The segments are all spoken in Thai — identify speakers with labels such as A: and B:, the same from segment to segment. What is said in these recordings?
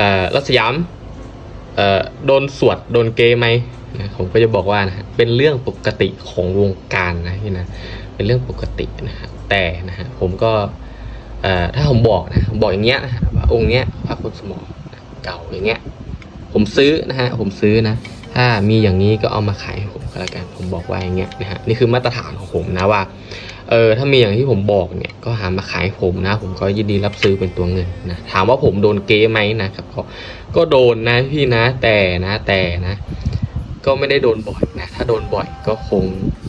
A: อ่อรัศยามเอ่อโดนสวดโดนเกย์ไหมนะผมก็จะบอกว่านะเป็นเรื่องปกติของวงการนะพี่นะเป็นเรื่องปกตินะฮะแต่นะฮะผมก็เอ่อถ้าผมบอกนะบอกอย่างเงี้ยนะว่าองค์เนี้ยพระคุณสมองเก่าอย่างเงี้ย ผมซื้อนะฮะผมซื้อนะ ถ้ามีอย่างนี้ก็เอามาขายให้ผม ก็แล้วกันผมบอกว่าอย่างเงี้ยนะฮะนี่คือมาตรฐานของผมนะว่าเออถ้ามีอย่างที่ผมบอกเนี่ยก็หามาขายผมนะ ผมก็ยินดีรับซื้อเป็นตัวเงินนะถามว่าผมโดนเก๊ไหมนะครับก็ก็โดนนะพี่นะแต่นะแต่นะ ก็ไม่ได้โดนบ่อยนะ ถ้าโดนบ่อยก็คง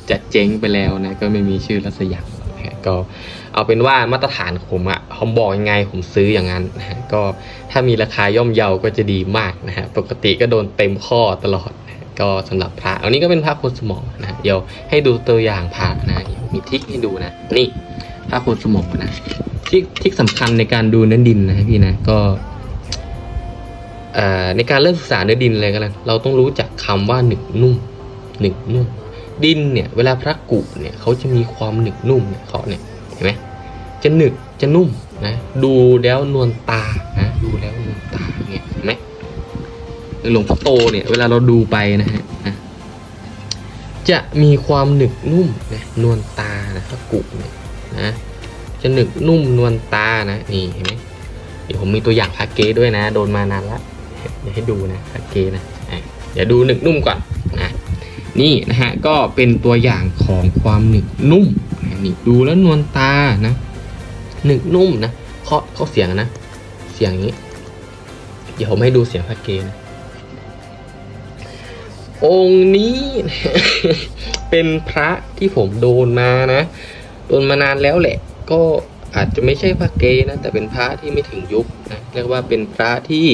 A: จะเจ๊งไปแล้วนะก็ไม่มีชื่อรัศยามนะก็เอาเป็นว่ามาตรฐานของผมอะผมบอกยังไงผมซื้ออย่างนั้นนะก็ถ้ามีราคาย่อมเยาก็จะดีมากนะฮะปกติก็โดนเต็มข้อตลอด ก็สำหรับพระอันนี้ก็เป็นพระโคนสมองนะฮะเดี๋ยวให้ดูตัวอย่างพระนะมีทิกให้ดูนะนี่พระโคนสมองนะทิกทิกสำคัญในการดูเนื้อดินนะพี่นะก็ในการเริ่มศึกษาเนื้อดินเลยก็แล้วเราต้องรู้จักคำว่าหนึบนุ่มหนึบนุ่ม ดินเนี่ยเวลาพระกุเนี่ยเขาจะมีความหนึบนุ่มเนี่ยเขาเนี่ยเห็นไหมจะหนึบจะนุ่มนะดูแล้วนวลตา หลวงพ่อโตเนี่ยเวลาเราดูไปนะฮะจะมีความหนึบนุ่มนะนวลตานะพระกุเนี่ยนะจะหนึบนุ่มนวลตานะนี่เห็นไหมเดี๋ยวผมมีตัวอย่างพระเก้ด้วยนะ โดนมานานละเดี๋ยวให้ดูนะโอเคนะอะเดี๋ยวดูหนึบนุ่มก่อนนะนี่นะฮะก็เป็นตัวอย่างของความหนึบนุ่มนะนี่ดูแล้วนวลตานะหนึบนุ่มนะเคาะเคาะเสียงนะ เสียงอย่างนี้ เดี๋ยวผมให้ดูเสียงพระเกนะ องค์นี้เป็นพระที่ผมโดนมานะ โดนมานานแล้วแหละ ก็อาจจะไม่ใช่พระเกนะ แต่เป็นพระที่ไม่ถึงยุคนะเรียกว่าเป็นพระที่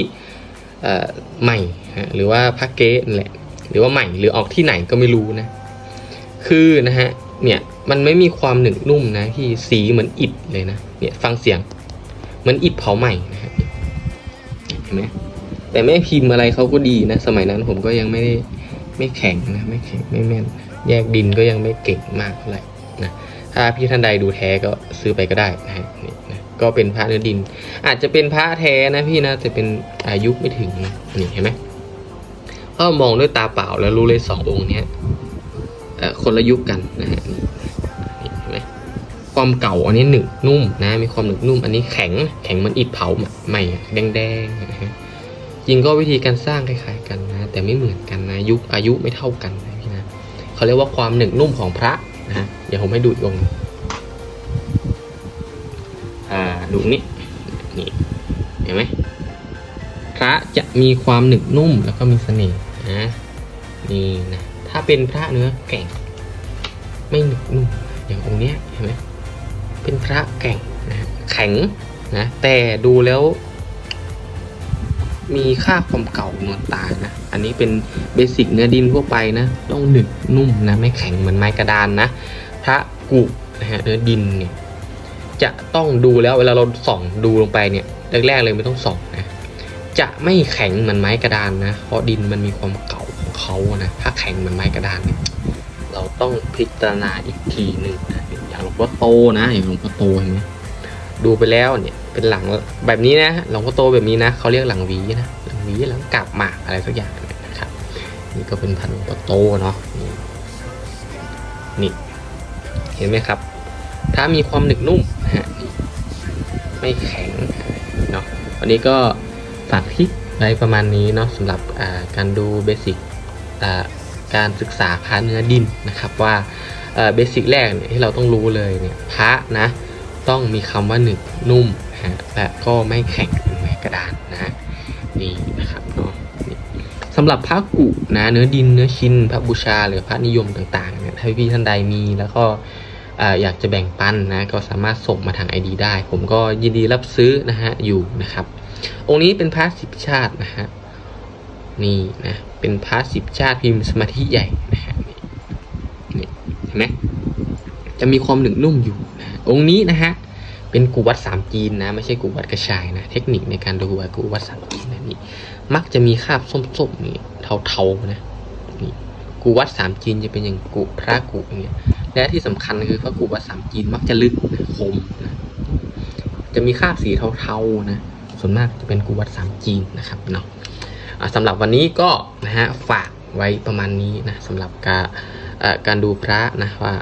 A: ใหม่ะหรือว่าพระเกนแหละ หรือว่าใหม่หรือออกที่ไหนก็ไม่รู้นะ คือนะฮะเนี่ยมันไม่มีความหนึบนุ่มนะที่สีเหมือนอิฐเลยนะเนี่ยฟังเสียงเหมือนอิฐเผาใหม่นะฮะเห็นไหมแต่แม่พิมพ์อะไรเขาก็ดีนะ สมัยนั้นผมก็ยังไม่ได้ ไม่แข็งนะไม่แข็งไม่แม่น แยกดินก็ยังไม่เก่งมากเท่าไหร่นะถ้าพี่ท่านใดดูแท้ก็ซื้อไปก็ได้นะฮะนี่นะก็เป็นพระเนื้อดิน อาจจะเป็นพระแท้นะพี่นะแต่เป็นอายุไม่ถึงนี่เห็นไหมก็มองด้วยตาเปล่าแล้วรู้เลยสององค์เนี้ยคนละยุคกันนะฮะนี่เห็นไหมความเก่าอันนี้หนึบนุ่มนะมีความหนึบนุ่ม อันนี้แข็งแข็งมันอิฐเผาใหม่แดงๆนะฮะ จริงก็วิธีการสร้างคล้ายๆกันนะ แต่ไม่เหมือนกันนะยุคอายุไม่เท่ากันนะพี่นะเขาเรียกว่าความหนึบนุ่มของพระนะเดี๋ยวผมให้ดูอีกองงอ่าดูนี่นี่เห็นไหมพระจะมีความหนึบนุ่มแล้วก็มีเสน่ห์นะนี่นะถ้าเป็นพระเนื้อแก่ง ไม่หนึบนุ่มอย่างองค์เนี้ยเห็นไหมเป็นพระแก่งนะแข็งนะแต่ดูแล้ว มีค่าความเก่านวลตานะ อันนี้เป็นเบสิกเนื้อดินทั่วไปนะ ต้องหนึบนุ่มนะ ไม่แข็งเหมือนไม้กระดานนะ พระกุนะฮะเนื้อดินเนี่ยจะต้องดูแล้วเวลาเราส่องดูลงไปเนี่ยแรกๆเลยไม่ต้องส่องนะ จะไม่แข็งเหมือนไม้กระดานนะ เพราะดินมันมีความเก่าของเขานะถ้าแข็งเหมือนไม้กระดานเนี่ยเราต้องพิจารณาอีกทีหนึ่งนะอย่างหลวงพ่อโตนะอย่างหลวงพ่อโตเห็นไหมดูไปแล้วเนี่ย เป็นหลังแบบนี้นะหลวงพ่อโตแบบนี้นะเขาเรียกหลังวีนะหลังวีหลังกาบหมากอะไรสักอย่างนะครับ นี่ก็เป็นพันหลวงพ่อโตเนาะนี่นี่เห็นไหมครับ ถ้ามีความหนึบนุ่มฮะไม่แข็งเนาะวันนี้ก็ฝากทิปไว้ประมาณนี้เนาะสำหรับการดูเบสิกการศึกษาพระเนื้อดินนะครับว่าเบสิกแรกเนี่ยที่เราต้องรู้เลยเนี่ยพระนะต้องมีคำว่าหนึบนุ่ม นะฮะและก็ไม่แข็งเหมือนไม้กระดานนะนี่นะครับเนาะนี่สำหรับพระกุนะเนื้อดินเนื้อชินพระบูชาหรือพระนิยมต่างๆเนี่ยถ้าพี่ท่านใดมีแล้วก็อยากจะแบ่งปันนะก็สามารถส่งมาทาง ID ได้ ผมก็ยินดีรับซื้อนะฮะอยู่นะครับ องค์นี้เป็นพระสิบชาตินะฮะนี่นะเป็นพระสิบชาติพิมพ์สมาธิใหญ่นะฮะนี่เห็นไหมจะมีความหนึบนุ่มอยู่นะองค์นี้นะฮะ เป็นกุวัดสามจีนนะไม่ใช่กุวัดกระชายนะ เทคนิคในการดูว่ากุวัดสามจีนนะนี่มักจะมีคราบส้มๆนี่เทาๆนะนี่กุวัดสามจีนจะเป็นอย่างกุพระกุอย่างเงี้ยและที่สำคัญคือพระกุวัดสามจีนมักจะลึกนะคมนะจะมีคราบสีเทาๆนะส่วนมากจะเป็นกูวัดสามจีนนะครับเนาะะสำหรับวันนี้ก็นะฮะฝากไว้ประมาณนี้นะสำหรับการอ่อการดูพระนะว่า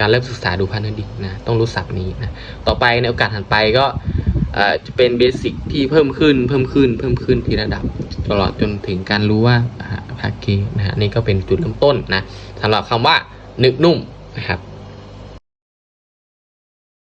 A: การเริ่มศึกษาดูพระเนื้อดิบนะต้องรู้ศัพท์นี้นะต่อไปในโอกาสถัดไปก็จะเป็นเบสิกที่เพิ่มขึ้นเพิ่มขึ้นเพิ่มขึ้นทีระดับตลอดจนถึงการรู้ว่าพาระเกนะฮะนี่ก็เป็นจุดเริ่มต้นนะสำหรับคำว่านึกนุ่มนะครับ